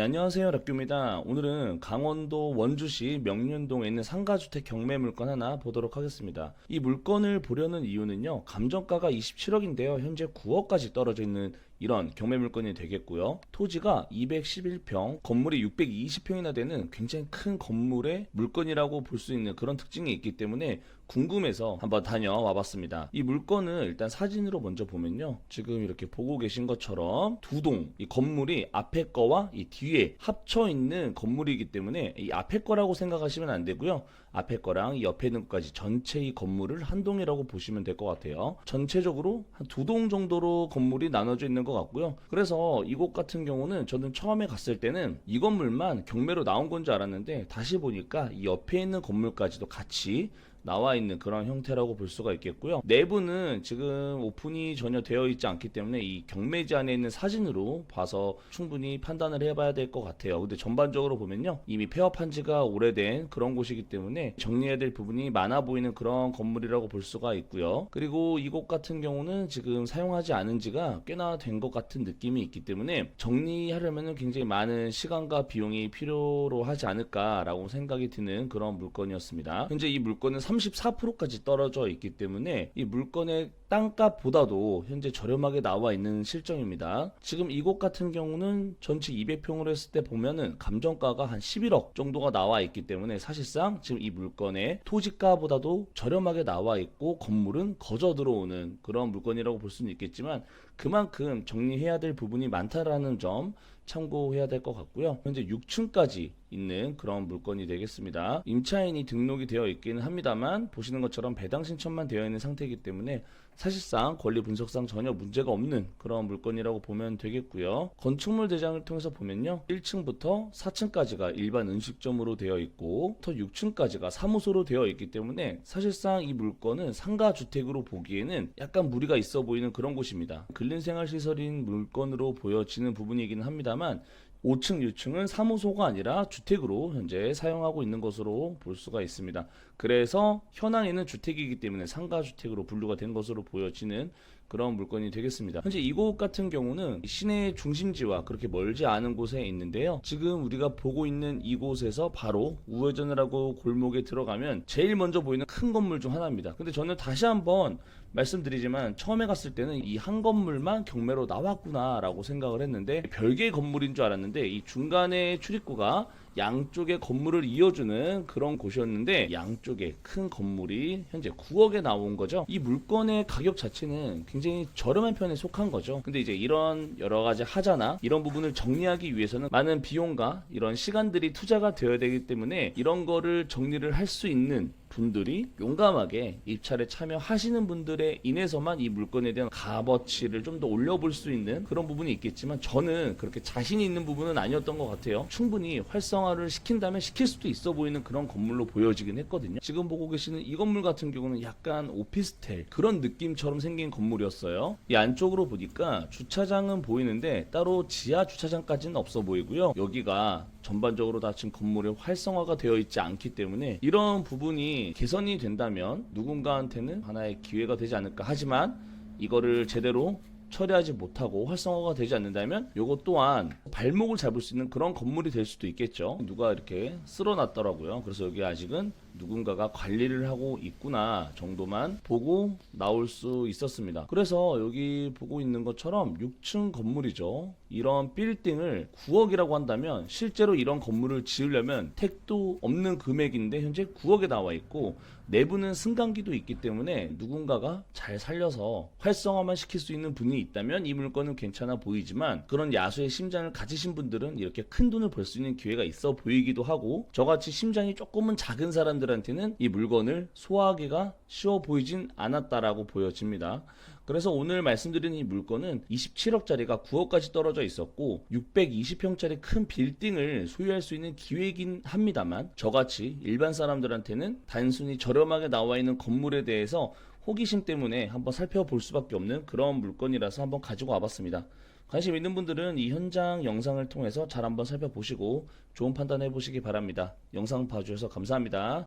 네, 안녕하세요. 락규입니다. 오늘은 강원도 원주시 명륜동에 있는 상가주택 경매 물건 하나 보도록 하겠습니다. 이 물건을 보려는 이유는요, 감정가가 27억인데요, 현재 9억까지 떨어져 있는 이런 경매 물건이 되겠고요. 토지가 211평, 건물이 620평이나 되는 굉장히 큰 건물의 물건이라고 볼 수 있는 그런 특징이 있기 때문에 궁금해서 한번 다녀와 봤습니다. 이 물건을 일단 사진으로 먼저 보면요. 지금 이렇게 보고 계신 것처럼 두 동, 이 건물이 앞에 거와 이 뒤에 합쳐 있는 건물이기 때문에 이 앞에 거라고 생각하시면 안 되고요. 앞에 거랑 이 옆에 있는 것까지 전체 이 건물을 한 동이라고 보시면 될 것 같아요. 전체적으로 한 두 동 정도로 건물이 나눠져 있는 것 같고요. 그래서 이곳 같은 경우는 저는 처음에 갔을 때는 이 건물만 경매로 나온 건 줄 알았는데 다시 보니까 이 옆에 있는 건물까지도 같이 나와 있는 그런 형태라고 볼 수가 있겠고요. 내부는 지금 오픈이 전혀 되어 있지 않기 때문에 이 경매지 안에 있는 사진으로 봐서 충분히 판단을 해봐야 될 것 같아요. 근데 전반적으로 보면요. 이미 폐업한 지가 오래된 그런 곳이기 때문에 정리해야 될 부분이 많아 보이는 그런 건물이라고 볼 수가 있고요. 그리고 이곳 같은 경우는 지금 사용하지 않은 지가 꽤나 된 것 같은 느낌이 있기 때문에 정리하려면 굉장히 많은 시간과 비용이 필요로 하지 않을까라고 생각이 드는 그런 물건이었습니다. 현재 이 물건은 34%까지 떨어져 있기 때문에 이 물건의 땅값보다도 현재 저렴하게 나와 있는 실정입니다. 지금 이곳 같은 경우는 전체 200평으로 했을 때 보면은 감정가가 한 11억 정도가 나와 있기 때문에 사실상 지금 이 물건의 토지가보다도 저렴하게 나와 있고 건물은 거저 들어오는 그런 물건이라고 볼 수는 있겠지만 그만큼 정리해야 될 부분이 많다라는 점 참고해야 될 것 같고요. 현재 6층까지 있는 그런 물건이 되겠습니다. 임차인이 등록이 되어 있기는 합니다만 보시는 것처럼 배당 신청만 되어 있는 상태이기 때문에 사실상 권리 분석상 전혀 문제가 없는 그런 물건이라고 보면 되겠고요. 건축물 대장을 통해서 보면요. 1층부터 4층까지가 일반 음식점으로 되어 있고 더 6층까지가 사무소로 되어 있기 때문에 사실상 이 물건은 상가 주택으로 보기에는 약간 무리가 있어 보이는 그런 곳입니다. 근린생활시설인 물건으로 보여지는 부분이기는 합니다만 5층, 6층은 사무소가 아니라 주택으로 현재 사용하고 있는 것으로 볼 수가 있습니다. 그래서 현황에는 주택이기 때문에 상가주택으로 분류가 된 것으로 보여지는 그런 물건이 되겠습니다. 현재 이곳 같은 경우는 시내 중심지와 그렇게 멀지 않은 곳에 있는데요. 지금 우리가 보고 있는 이곳에서 바로 우회전을 하고 골목에 들어가면 제일 먼저 보이는 큰 건물 중 하나입니다. 근데 저는 다시 한번 말씀드리지만 처음에 갔을 때는 이 한 건물만 경매로 나왔구나라고 생각을 했는데 별개의 건물인 줄 알았는데 이 중간에 출입구가 양쪽의 건물을 이어주는 그런 곳이었는데 양쪽에 큰 건물이 현재 9억에 나온 거죠. 이 물건의 가격 자체는 굉장히 저렴한 편에 속한 거죠. 근데 이제 이런 여러 가지 하자나 이런 부분을 정리하기 위해서는 많은 비용과 이런 시간들이 투자가 되어야 되기 때문에 이런 거를 정리를 할 수 있는 분들이 용감하게 입찰에 참여하시는 분들에 인해서만 이 물건에 대한 값어치를 좀 더 올려볼 수 있는 그런 부분이 있겠지만 저는 그렇게 자신이 있는 부분은 아니었던 것 같아요. 충분히 활성화를 시킨다면 시킬 수도 있어 보이는 그런 건물로 보여지긴 했거든요. 지금 보고 계시는 이 건물 같은 경우는 약간 오피스텔 그런 느낌처럼 생긴 건물이었어요. 이 안쪽으로 보니까 주차장은 보이는데 따로 지하 주차장까지는 없어 보이고요. 여기가 전반적으로 다 지금 건물이 활성화가 되어 있지 않기 때문에 이런 부분이 개선이 된다면 누군가한테는 하나의 기회가 되지 않을까 하지만 이거를 제대로 처리하지 못하고 활성화가 되지 않는다면 이것 또한 발목을 잡을 수 있는 그런 건물이 될 수도 있겠죠. 누가 이렇게 쓸어놨더라고요. 그래서 여기 아직은 누군가가 관리를 하고 있구나 정도만 보고 나올 수 있었습니다. 그래서 여기 보고 있는 것처럼 6층 건물이죠. 이런 빌딩을 9억이라고 한다면 실제로 이런 건물을 지으려면 택도 없는 금액인데 현재 9억에 나와 있고 내부는 승강기도 있기 때문에 누군가가 잘 살려서 활성화만 시킬 수 있는 분이 있다면 이 물건은 괜찮아 보이지만 그런 야수의 심장을 가지신 분들은 이렇게 큰 돈을 벌 수 있는 기회가 있어 보이기도 하고 저같이 심장이 조금은 작은 사람 들한테는 이 물건을 소화하기가 쉬워 보이진 않았다라고 보여집니다. 그래서 오늘 말씀드린 이 물건은 27억짜리가 9억까지 떨어져 있었고 620평짜리 큰 빌딩을 소유할 수 있는 기회이긴 합니다만 저같이 일반 사람들한테는 단순히 저렴하게 나와 있는 건물에 대해서 호기심 때문에 한번 살펴볼 수밖에 없는 그런 물건이라서 한번 가지고 와봤습니다. 관심 있는 분들은 이 현장 영상을 통해서 잘 한번 살펴보시고 좋은 판단해 보시기 바랍니다. 영상 봐주셔서 감사합니다.